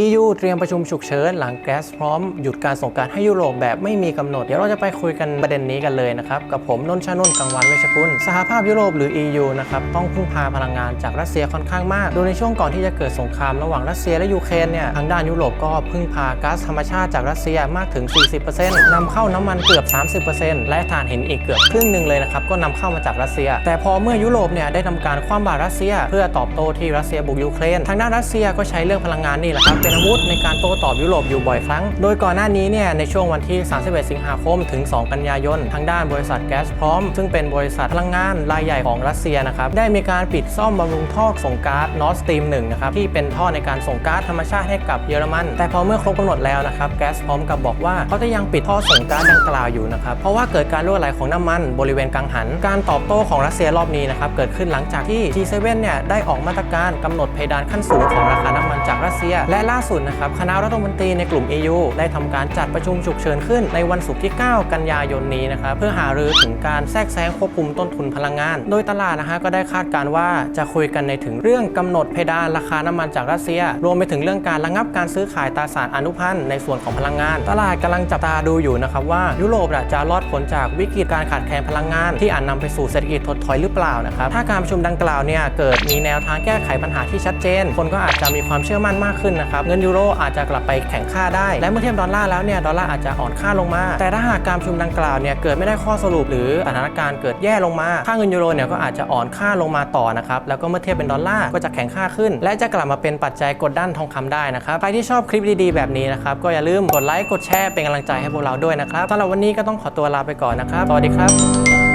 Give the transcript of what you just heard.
EU เตรียมประชุมฉุกเฉินหลังแก๊สพร้อมหยุดการส่งการให้ยุโรปแบบไม่มีกำหนด เดี๋ยวเราจะไปคุยกันประเด็นนี้กันเลยนะครับ กับผมนนชานนท์กังวันเวชกุล สหภาพยุโรปหรือ EU นะครับต้องพึ่งพาพลังงานจากรัสเซียค่อนข้างมาก โดยในช่วงก่อนที่จะเกิดสงครามระหว่างรัสเซียและยูเครนเนี่ยทางด้านยุโรปก็พึ่งพาก๊าซธรรมชาติจากรัสเซียมากถึง 40%นำเข้าน้ำมันเกือบ 30%และถ่านหินอีกเกือบครึ่งหนึ่งเลยนะครับก็นำเข้ามาจากรัสเซีย แต่พอเมื่อยุโรปเนี่ยได้ทำการคว่ำบาตรรัสเซีย เพื่อตอบโต้ที่รัสเซียบุกยูเครน ทางด้านรัสเซียก็ใช้เรื่องพลังงานนี่แหละครับเป็นอาวุธในการโต้ตอบยุโรปอยู่บ่อยครั้ง โดยก่อนหน้านี้เนี่ยในช่วงวันที่ 31 สิงหาคมถึง 2 กันยายน ทางด้านบริษัทแก๊สพร้อม ซึ่งเป็นบริษัทพลังงานรายใหญ่ของรัสเซียนะครับ ได้มีการปิดซ่อมบำรุงท่อส่งก๊าซ Nord Stream 1นะครับ ที่เป็นท่อในการส่งก๊าซธรรมชาติให้กับเยอรมัน แต่พอเมื่อครบกำหนดแล้วนะครับแก๊สพร้อมกับบอกว่าเขาจะยังปิดท่อส่งก๊าซดังกล่าวอยู่นะครับ เพราะว่าเกิดการรั่วไหลของน้ำมันบริเวณกังหัน การตอบโต้ของรัสเซียรอบนี้นะครับเกิดขึ้นหลังจากที่ G7 เนี่ยได้ออกมาตรการกำหนดเพดานขั้นสูงของราคาน้ำมันจากรัสเซียและล่าสุดนะครับคณะรัฐมนตรีในกลุ่ม EU ได้ทำการจัดประชุมฉุกเฉินขึ้นในวันศุกร์ที่ 9 กันยายนนี้นะครับเพื่อหารือถึงการแทรกแซงควบคุมต้นทุนพลังงาน โดยตลาดนะฮะก็ได้คาดการว่าจะคุยกันในถึงเรื่องกำหนดเพดานราคาน้ำมันจากรัสเซีย รวมไปถึงเรื่องการระงับการซื้อขายตราสารอนุพันธ์ในส่วนของพลังงาน ตลาดกำลังจับตาดูอยู่นะครับว่ายุโรปะจะรอดพ้นจากวิกฤตการขาดแคลนพลังงาน ที่อาจนำไปสู่เศรษฐกิจถดถอยหรือเปล่านะครับถ้าการประชุมดังกล่าวเนี่ยเกิดมีแนวทางแก้ไขปัญหาที่ชัดเจน คนก็อาจจะมีความเชื่อมั่นมากขึ้นนะครับเงินยูโรอาจจะกลับไปแข่งค่าได้ และเมื่อเทียบดอลลาร์แล้วเนี่ยดอลลาร์อาจจะอ่อนค่าลงมา แต่ถ้าหากการประชุมดังกล่าวเนี่ยเกิดไม่ได้ข้อสรุปหรือสถานการณ์เกิดแย่ลงมา ค่าเงินยูโรเนี่ยก็อาจจะอ่อนค่าลงมาต่อนะครับแล้วก็เมื่อเทียบเป็นดอลลาร์ก็จะแข็งค่าขึ้น และจะกลับมาเป็นปัจจัยกดดันทองคำได้นะครับใครที่ชอบคลิปดีๆแบบนี้นะครับก็อย่าลืมกดไลค์กดแชร์เป็นกำลังใจให้พวกเราด้วยนะครับสำหรับวันนี้ก็ต้องขอตัวลาไปก่อนนะครับสวัสดีครับ